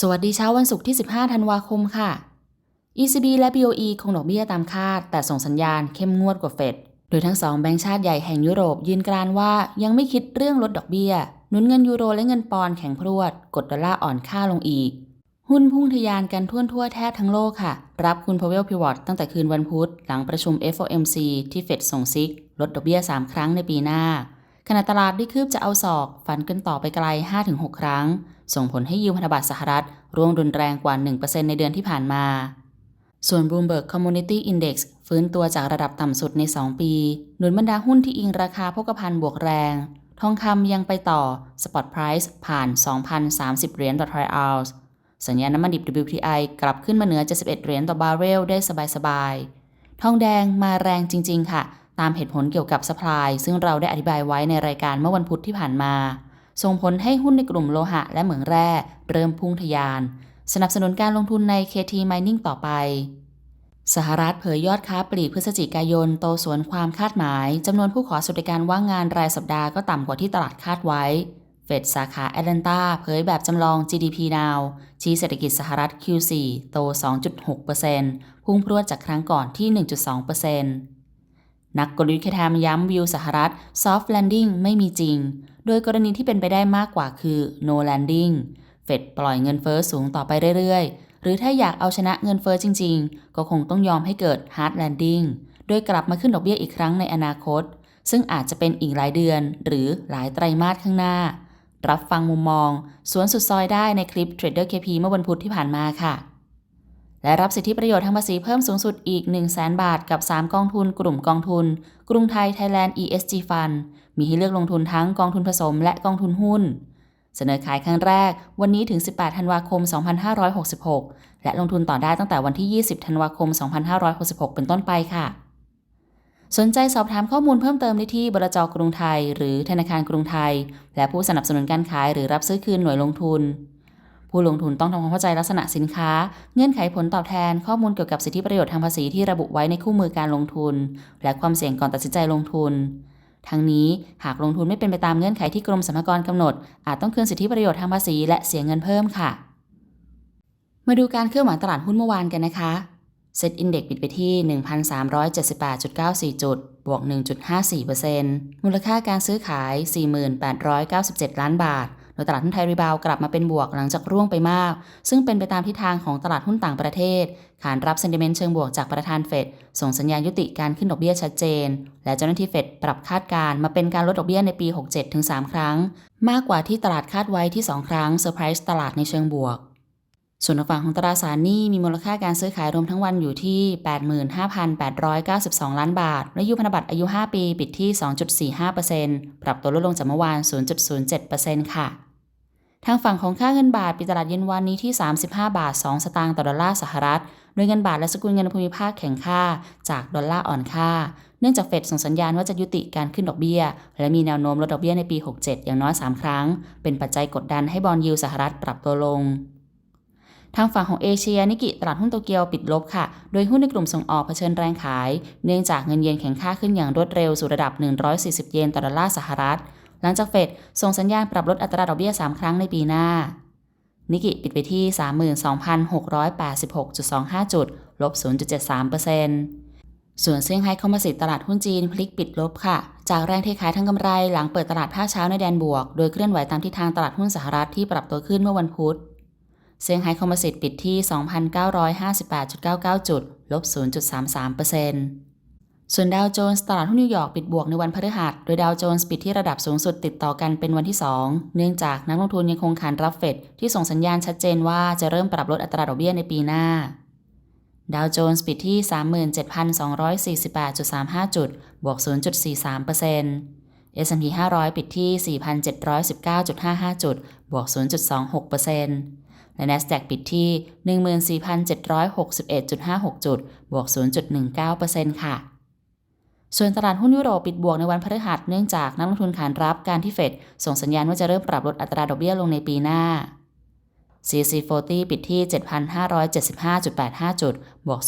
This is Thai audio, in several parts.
สวัสดีเช้าวันศุกร์ที่ 15 ธันวาคมค่ะ ECB และ BOE คงดอกเบี้ยตามคาด แต่ส่งสัญญาณเข้มงวดกว่าเฟด โดยทั้งสองแบงก์ชาติใหญ่แห่งยุโรปยืนกรานว่ายังไม่คิดเรื่องลดดอกเบี้ย หนุนเงินยูโรและเงินปอนด์แข็งพรวด กดดอลลาร์อ่อนค่าลงอีก หุ้นพุ่งทะยานกันทั่วทั่วแทบทั้งโลกค่ะ รับคุณพาวเวลพิวอตตั้งแต่คืนวันพุธ หลังประชุม FOMC ที่เฟดส่งซิก ลดดอกเบี้ย 3 ครั้งในปีหน้าขณะตลาดได้คืบจะเอาศอก ฝันกันต่อไปไกล 5-6 ครั้ง ส่งผลให้ยิวพันธบัตรสหรัฐร่วงรุนแรงกว่า 1%ในเดือนที่ผ่านมา ส่วน Bloomberg Community Index ฟื้นตัวจากระดับต่ำสุดใน 2 ปี หนุนบรรดาหุ้นที่อิงราคาโภคภัณฑ์บวกแรง ทองคำยังไปต่อ Spot Price ผ่าน 2,030 เหรียญต่อทรอยออนซ์สัญญาณน้ำมันดิบ WTI กลับขึ้นมาเหนือ 71 เหรียญต่อบาร์เรลได้สบายๆ ทองแดงมาแรงจริง ๆ ค่ะ ตามเหตุผลเกี่ยวกับ supply ซึ่งเราได้อธิบายไว้ในรายการเมื่อวันพุธที่ผ่านมา ส่งผลให้หุ้นในกลุ่มโลหะและเหมืองแร่เริ่มพุ่งทะยาน สนับสนุนการลงทุนใน KT Mining ต่อไป สหรัฐเผยยอดค้าปลีกพฤศจิกายน โตสวนความคาดหมายจำนวนผู้ขอสวัสดิการว่างงานรายสัปดาห์ก็ต่ำกว่าที่ตลาดคาดไว้ เฟดสาขาแอตแลนตาเผยแบบจำลอง GDP Now ชี้เศรษฐกิจสหรัฐ Q4 โต 2.6%พุ่งพรวดจากครั้งก่อนที่ 1.2% นักกลยุทธ์แคทามย้ำวิวสหรัฐ Soft Landing ไม่มีจริง โดยกรณีที่เป็นไปได้มากกว่าคือ No Landing เฟดปล่อยเงินเฟอ้อสูงต่อไปเรื่อยๆ หรือถ้าอยากเอาชนะเงินเฟอ้อจริงๆ ก็คงต้องยอมให้เกิด Hard Landing โดยกลับมาขึ้นดอกเบี้ยอีกครั้งในอนาคต ซึ่งอาจจะเป็นอีกหลายเดือน หรือหลายไตรมาสข้างหน้า รับฟังมุมมอง สวนสุดซอยได้ในคลิป Trader KP เมื่อวันพุธที่ผ่านมาค่ะ และรับสิทธิประโยชน์ทางภาษีเพิ่มสูงสุดอีก 1 0 0 0 0แบาท กับ 3 กองทุน กลุ่มกองทุน กรุงไทย Thailand ESG Fund มีให้เลือกลงทุนทั้งกองทุนผสมและกองทุนหุ้น เสนอขายครั้งแรก วันนี้ถึง 18 ธันวาคม 2566 และลงทุนต่อได้ตั้งแต่วันที่ 20 ธันวาคม 2566 เป็นต้นไปค่ะ สนใจสอบถามข้อมูลเพิ่มเติมได้ที่บรจกรุงไทย หรือธนาคารกรุงไทย และผู้สนับสนุนการขายหรือรับซื้อคืนหน่วยลงทุน ผู้ลงทุนต้องทำความเข้าใจลักษณะสินค้า เงื่อนไขผลตอบแทน ข้อมูลเกี่ยวกับสิทธิประโยชน์ทางภาษีที่ระบุไว้ในคู่มือการลงทุน และความเสี่ยงก่อนตัดสินใจลงทุน ทั้งนี้หากลงทุนไม่เป็นไปตามเงื่อนไขที่กรมสรรพากรกำหนด อาจต้องคืนสิทธิประโยชน์ทางภาษีและเสียเงินเพิ่มค่ะ มาดูการเคลื่อนไหวตลาดหุ้นเมื่อวานกันนะคะเซ็ตอินเด็กปิดไปที่ 1,378.94 จุด บวก 1.54%มูลค่าการซื้อขาย 4897 ล้านบาท โดยตลาดหุ้นไทยรีบาวกลับมาเป็นบวกหลังจากร่วงไปมาก ซึ่งเป็นไปตามทิศทางของตลาดหุ้นต่างประเทศ ขานรับเซนติเมนต์เชิงบวกจากประธานเฟดส่งสัญญาณยุติการขึ้นดอกเบี้ยชัดเจน และเจ้าหน้าที่เฟดปรับคาดการณ์มาเป็นการลดดอกเบี้ยในปี 67-3ครั้ง มากกว่าที่ตลาดคาดไว้ที่ 2 ครั้งเซอร์ไพรส์ตลาดในเชิงบวกส่วนฝั่งของตราสารหนี้มีมูลค่าการซื้อขายรวมทั้งวันอยู่ที่ 85,892 ล้านบาท และยุพันธบัตรอายุ 5 ปี ปิดที่ 2.45%ปรับตัวลดลงจากเมื่อวาน 0.07%ค่ะ ทางฝั่งของค่าเงินบาทปิดตลาดเย็นวันนี้ที่ 35 บาท 2 สตางค์ต่อดอลลาร์สหรัฐ โดยเงินบาทและสกุลเงินภูมิภาคแข็งค่า จากดอลลาร์อ่อนค่า เนื่องจากเฟดส่งสัญญาณว่าจะยุติการขึ้นดอกเบี้ย และมีแนวโน้มลดดอกเบี้ยในปี 67 อย่างน้อย 3 ครั้ง เป็นปัจจัยกดดันให้บอลยิวสหรัฐปรับตัวลงทางฝั่งของเอเชียนิกิตลาดหุ้นโตเกียวปิดลบค่ะ โดยหุ้นในกลุ่มส่งออกเผชิญแรงขาย เนื่องจากเงินเยนแข็งค่าขึ้นอย่างรวดเร็วสู่ระดับ 140 เยนต่อดอลลาร์สหรัฐ หลังจากเฟดส่งสัญญาณปรับลดอัตราดอกเบี้ย 3 ครั้งในปีหน้า นิกิปิดไปที่ 32,686.25 จุด ลบ 0.73%ส่วนเซี่ยงไฮ้คอมโพสิตตลาดหุ้นจีนพลิกปิดลบค่ะ จากแรงเทขายทางกำไรหลังเปิดตลาดภาคเช้าในแดนบวก โดยเคลื่อนไหวตามทิศทางตลาดหุ้นสหรัฐที่ปรับตัวขึ้นเมื่อวันพุธเซี่ยงไฮ้คอมโพสิตปิดที่ 2,958.99 จุด ลบ 0.33% ส่วนดาวโจนส์ตลาดหุ้นนิวยอร์กปิดบวกในวันพฤหัส โดยดาวโจนส์ปิดที่ระดับสูงสุดติดต่อกันเป็นวันที่ 2 เนื่องจากนักลงทุนยังคงขานรับเฟดที่ส่งสัญญาณชัดเจนว่าจะเริ่มปรับลดอัตราดอกเบี้ยในปีหน้า ดาวโจนส์ปิดที่ 37,248.35 จุด บวก 0.43% S&P 500 ปิดที่ 4,719.55 จุด บวก 0.26%และ NASDAQ ปิดที่ 14,761.56 จุด บวก 0.19%ค่ะ ส่วนตลาดหุ้นยุโรปปิดบวกในวันพฤหัสเนื่องจากนักลงทุนขานรับการที่เฟดส่งสัญญาณว่าจะเริ่มปรับลดอัตราดอกเบี้ยลงในปีหน้า CC40 ปิดที่ 7,575.85 จุด บวก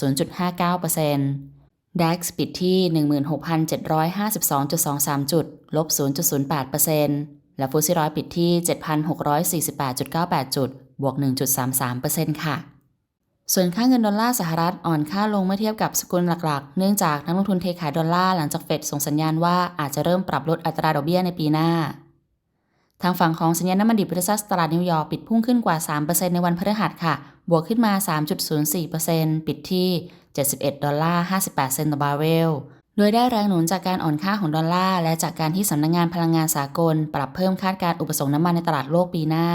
0.59% DAX ปิดที่ 16,752.23 จุด ลบ 0.08%และฟุตซี่ร้อยปิดที่ 7,648.98 จุด บวก 1.33%ค่ะ ส่วนค่าเงินดอลลาร์สหรัฐอ่อนค่าลงเมื่อเทียบกับสกุลหลักๆ เนื่องจากนักลงทุนเทขายดอลลาร์หลังจากเฟดส่งสัญญาณว่าอาจจะเริ่มปรับลดอัตราดอกเบี้ยในปีหน้า ทางฝั่งของสัญญาณน้ำมันดิบริซัสตลาดนิวยอร์กปิดพุ่งขึ้นกว่า 3%ในวันพฤหัสค่ะ บวกขึ้นมา 3.04%ปิดที่ 71 ดอลลาร์ 58 เซนต์ต่อบาร์เรล โดยได้แรงหนุนจากการอ่อนค่าของดอลลาร์และจากการที่สำนักงงานพลังงานสากล ปรับเพิ่มคาดการอุปสงค์น้ำมันในตลาดโลกปีหน้า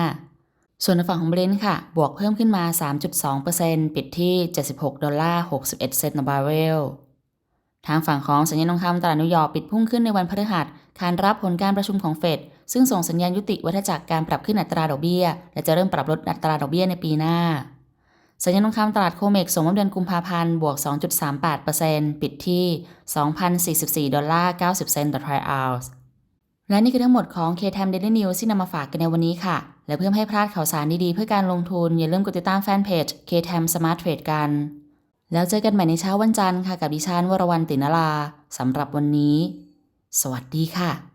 ส่วนในฝั่งของเบรนท์ค่ะ บวกเพิ่มขึ้นมา 3.2%ปิดที่ 76 ดอลลาร์ 61 เซนต์ต่อบาร์เรล ทางฝั่งของสัญญาณทองคำตลาดนิวยอร์กปิดพุ่งขึ้นในวันพฤหัสขานรับผลการประชุมของเฟด ซึ่งส่งสัญญาณยุติวัฏจักรการปรับขึ้นอัตราดอกเบี้ย และจะเริ่มปรับลดอัตราดอกเบี้ยในปีหน้า สัญญาณทองคำตลาดโคเมกส่งเมื่อเดือนกุมภาพันธ์บวก 2.38%ปิดที่ 2,044 ดอลลาร์ 90 เซนต์ต่อทรัลออนซ์ และนี่คือทั้งหมดของ KTM Daily News ที่นำมาฝากกันในวันนี้ค่ะ และเพื่อให้พลาดข่าวสารดีๆ เพื่อการลงทุน อย่าลืมกดติดตามแฟนเพจ KTM Smart Trade กัน แล้วเจอกันใหม่ในเช้าวันจันทร์ค่ะกับดิฉันวรวรรณตินลาสำหรับวันนี้ สวัสดีค่ะ